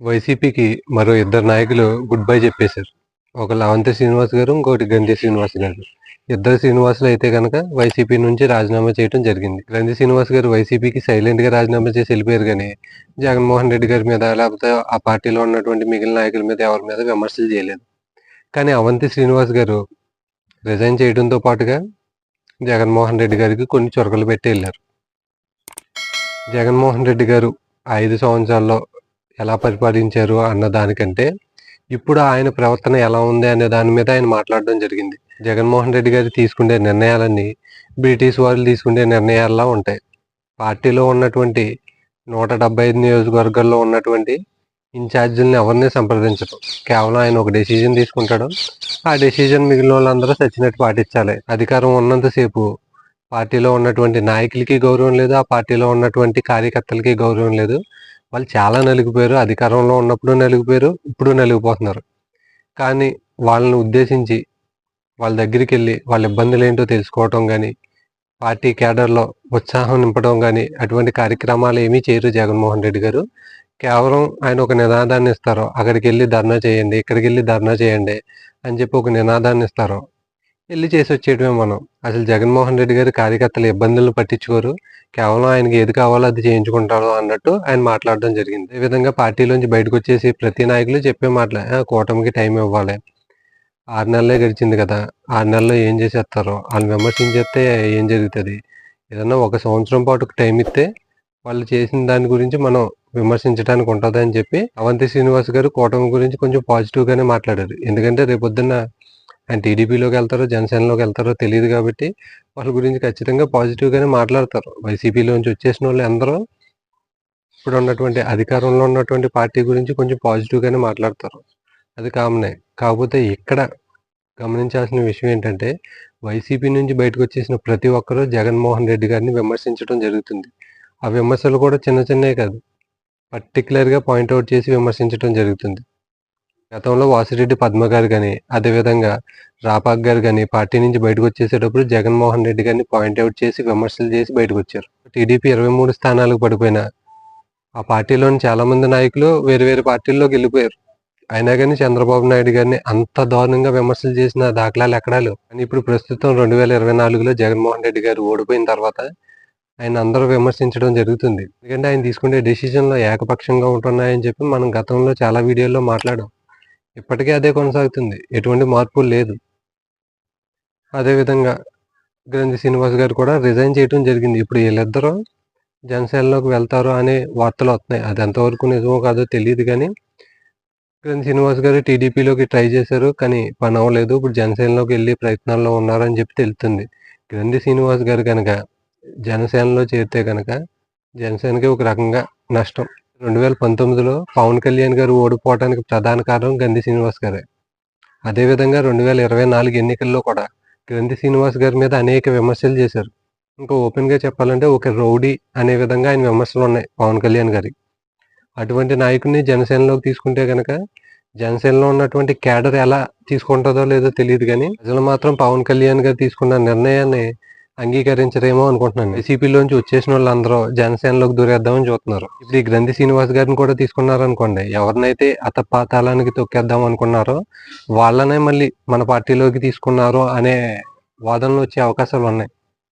వైసీపీకి మరో ఇద్దరు నాయకులు గుడ్ బై చెప్పేశారు. ఒకళ్ళు అవంతి శ్రీనివాస్ గారు ఇంకోటి గంధి శ్రీనివాస్ గారు. ఇద్దరు శ్రీనివాసులు అయితే కనుక వైసీపీ నుంచి రాజీనామా చేయడం జరిగింది. గంధి శ్రీనివాస్ గారు వైసీపీకి సైలెంట్గా రాజీనామా చేసి వెళ్ళిపోయారు కానీ జగన్మోహన్ రెడ్డి గారి మీద లేకపోతే ఆ పార్టీలో ఉన్నటువంటి మిగిలిన నాయకుల మీద ఎవరి మీద విమర్శలు చేయలేదు. కానీ అవంతి శ్రీనివాస్ గారు రిజైన్ చేయడంతో పాటుగా జగన్మోహన్ రెడ్డి గారికి కొన్ని చొరకలు పెట్టి వెళ్ళారు. జగన్మోహన్ రెడ్డి గారు ఐదు సంవత్సరాల్లో ఎలా పరిపాలించారు అన్న దానికంటే ఇప్పుడు ఆయన ప్రవర్తన ఎలా ఉంది అనే దాని మీద ఆయన మాట్లాడడం జరిగింది. జగన్మోహన్ రెడ్డి గారు తీసుకునే నిర్ణయాలన్నీ బ్రిటిష్ వాళ్ళు తీసుకునే నిర్ణయాల్లా ఉంటాయి. పార్టీలో ఉన్నటువంటి నూట డెబ్బై ఐదు నియోజకవర్గాల్లో ఉన్నటువంటి ఇన్ఛార్జీలను ఎవరిని సంప్రదించడం కేవలం ఆయన ఒక డెసిజన్ తీసుకుంటాడు. ఆ డెసిజన్ మిగిలిన వాళ్ళందరూ సచ్చినట్టు పాటించాలి. అధికారం ఉన్నంతసేపు పార్టీలో ఉన్నటువంటి నాయకులకి గౌరవం లేదు ఆ పార్టీలో ఉన్నటువంటి కార్యకర్తలకి గౌరవం లేదు. వాళ్ళు చాలా నలిగిపోయారు అధికారంలో ఉన్నప్పుడు నలిగిపోయారు ఇప్పుడు నలిగిపోతున్నారు. కానీ వాళ్ళని ఉద్దేశించి వాళ్ళ దగ్గరికి వెళ్ళి వాళ్ళ ఇబ్బందులు ఏంటో తెలుసుకోవటం కానీ పార్టీ కేడర్లో ఉత్సాహం నింపడం కానీ అటువంటి కార్యక్రమాలు ఏమీ చేయరు జగన్మోహన్ రెడ్డి గారు. కేవలం ఆయన ఒక నినాదాన్ని ఇస్తారు. అక్కడికి వెళ్ళి ధర్నా చేయండి ఇక్కడికి వెళ్ళి ధర్నా చేయండి అని చెప్పి ఒక నినాదాన్ని ఇస్తారు. వెళ్ళి చేసి వచ్చేయడమే మనం. అసలు జగన్మోహన్ రెడ్డి గారి కార్యకర్తల ఇబ్బందులను పట్టించుకోరు. కేవలం ఆయనకి ఏది కావాలో అది చేయించుకుంటాడు అన్నట్టు ఆయన మాట్లాడడం జరిగింది. ఈ విధంగా పార్టీలోంచి బయటకు వచ్చేసి ప్రతి నాయకులు చెప్పే మాటలే కూటమికి టైం ఇవ్వాలి. ఆరు నెలలే గడిచింది కదా ఆరు నెలల్లో ఏం చేసేస్తారు? వాళ్ళు విమర్శించేస్తే ఏం జరుగుతుంది? ఏదన్నా ఒక సంవత్సరం పాటు టైం ఇస్తే వాళ్ళు చేసిన దాని గురించి మనం విమర్శించడానికి ఉంటుంది అని చెప్పి అవంతి శ్రీనివాస్ గారు కూటమి గురించి కొంచెం పాజిటివ్గానే మాట్లాడారు. ఎందుకంటే రేపొద్దున్న ఆయన టీడీపీలోకి వెళ్తారో జనసేనలోకి వెళ్తారో తెలియదు కాబట్టి వాళ్ళ గురించి ఖచ్చితంగా పాజిటివ్గానే మాట్లాడతారు మాట్లాడతారు. వైసీపీలోంచి వచ్చేసిన వాళ్ళు అందరూ ఇప్పుడు ఉన్నటువంటి అధికారంలో ఉన్నటువంటి పార్టీ గురించి కొంచెం పాజిటివ్గానే మాట్లాడతారు. అది కామనే. కాకపోతే ఇక్కడ గమనించాల్సిన విషయం ఏంటంటే వైసీపీ నుంచి బయటకు వచ్చేసిన ప్రతి ఒక్కరూ జగన్మోహన్ రెడ్డి గారిని విమర్శించడం జరుగుతుంది. ఆ విమర్శలు కూడా చిన్న చిన్నవి కాదు. పర్టికులర్గా పాయింట్అవుట్ చేసి విమర్శించడం జరుగుతుంది. గతంలో వాసిరెడ్డి పద్మ గారు కానీ అదేవిధంగా రాపాక్ గారు కానీ పార్టీ నుంచి బయటకు వచ్చేసేటప్పుడు జగన్మోహన్ రెడ్డి గారిని పాయింట్అవుట్ చేసి విమర్శలు చేసి బయటకు వచ్చారు టీడీపీ ఇరవై మూడు స్థానాలకు పడిపోయిన ఆ పార్టీలోని చాలా మంది నాయకులు వేరు వేరు పార్టీల్లోకి వెళ్ళిపోయారు. అయినా కానీ చంద్రబాబు నాయుడు గారిని అంత దారుణంగా విమర్శలు చేసిన దాఖలాలు ఎక్కడా లేవు. కానీ ఇప్పుడు ప్రస్తుతం రెండు వేల ఇరవై నాలుగులో జగన్మోహన్ రెడ్డి గారు ఓడిపోయిన తర్వాత ఆయన అందరూ విమర్శించడం జరుగుతుంది. ఎందుకంటే ఆయన తీసుకునే డెసిషన్లో ఏకపక్షంగా ఉంటున్నాయని చెప్పి మనం గతంలో చాలా వీడియోల్లో మాట్లాడాం. ఇప్పటికీ అదే కొనసాగుతుంది. ఎటువంటి మార్పు లేదు. అదేవిధంగా గ్రంథి శ్రీనివాస్ గారు కూడా రిజైన్ చేయడం జరిగింది. ఇప్పుడు వీళ్ళిద్దరూ జనసేనలోకి వెళ్తారు అనే వార్తలు వస్తున్నాయి. అది ఎంతవరకు నిజమో కాదో తెలియదు కానీ గ్రంథి శ్రీనివాస్ గారు టీడీపీలోకి ట్రై చేశారు కానీ పని అవ్వలేదు. ఇప్పుడు జనసేనలోకి వెళ్ళి ప్రయత్నాల్లో ఉన్నారని చెప్పి తెలుస్తుంది. గ్రంథి శ్రీనివాస్ గారు కనుక జనసేనలో చేరితే కనుక జనసేనకి ఒక రకంగా నష్టం. రెండు వేల పంతొమ్మిదిలో పవన్ కళ్యాణ్ గారు ఓడిపోవడానికి ప్రధాన కారణం గంధి శ్రీనివాస్ గారే. అదేవిధంగా రెండు వేల ఇరవై నాలుగు ఎన్నికల్లో కూడా గంధి శ్రీనివాస్ గారి మీద అనేక విమర్శలు చేశారు. ఇంకా ఓపెన్గా చెప్పాలంటే ఒక రౌడీ అనే విధంగా ఆయన విమర్శలు ఉన్నాయి పవన్ కళ్యాణ్ గారి. అటువంటి నాయకుడిని జనసేనలోకి తీసుకుంటే కనుక జనసేనలో ఉన్నటువంటి కేడర్ ఎలా తీసుకుంటుందో లేదో తెలియదు కానీ ప్రజలు మాత్రం పవన్ కళ్యాణ్ గారు తీసుకున్న నిర్ణయాన్ని అంగీకరించరేమో అనుకుంటున్నాను వైసీపీలోంచి వచ్చేసిన వాళ్ళందరూ జనసేనలోకి దూరేద్దామని చూస్తున్నారు. ఇప్పుడు ఈ గ్రంథి శ్రీనివాస్ గారిని కూడా తీసుకున్నారు అనుకోండి ఎవరినైతే అత పాతాళానికి తొక్కేద్దాం అనుకున్నారో వాళ్ళనే మళ్ళీ మన పార్టీలోకి తీసుకున్నారు అనే వాదనలు వచ్చే అవకాశాలు ఉన్నాయి